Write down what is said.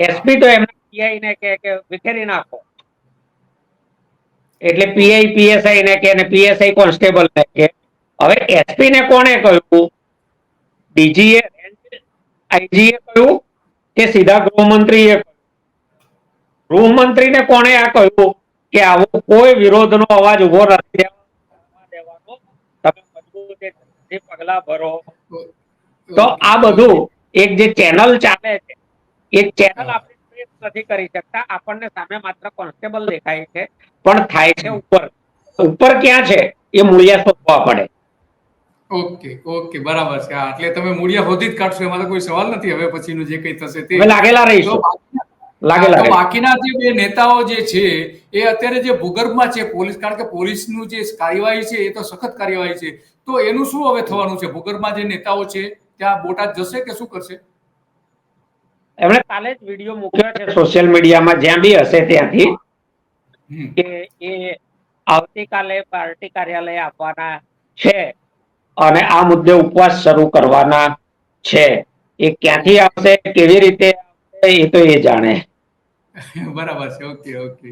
SP તો એમને PI ને કે વિખેરી નાખો. એટલે પીઆઈ પીએસઆઈ ને કે પીએસઆઈ કોન્સ્ટેબલ ને કે. હવે એસપી ને કોણે કહ્યું? ડીજીએ આઈજીએ કહ્યું કે સીધા ગૃહમંત્રીએ ગૃહમંત્રીને કોણે આ કહ્યું કે આવો કોઈ વિરોધનો અવાજ ઊભો નથી? દેવા- દેવાનો તમે મજબૂત પગલા ભરો. તો આ બધું એક જે ચેનલ ચાલે છે એ ચેનલ આપણે નથી કરી શકતા આપણને સામે માત્ર કોન્સ્ટેબલ દેખાય છે. પણ થાય છે ઉપર. ઉપર ક્યાં છે? એ મૂળિયા શોધવા પડે. ઓકે ઓકે બરાબર છે. એટલે તમે મૂળિયા શોધી જ કાઢશો એમાં તો કોઈ સવાલ નથી. હવે પછીનું જે કંઈ થશે તે લાગેલા રહીશું. બાકીના- લાગેલા બાકીના જે બે નેતાઓ જે છે એ અત્યારે જે ભૂગર્ભમાં છે પોલીસ કારણ કે પોલીસનું જે કાર્યવાહી છે એ તો સખત કાર્યવાહી છે. તો એનું શું હવે થવાનું છે? ભૂગર્ભમાં જે નેતાઓ છે ત્યાં બોટાદ જશે કે શું કરશે? કાલે જ વીડિયો મૂક્યો છે. સોશિયલ મીડિયામાં જ્યાં બી હશે ત્યાંથી કે એ આવતીકાલે પાર્ટી કાર્યાલય આપવાના છે. અને આ મુદ્દે ઉપવાસ શરૂ કરવાના છે. એ ક્યાંથી આવશે કેવી રીતે આવશે એ તો એ જાણે. બરાબર છે ઓકે ઓકે.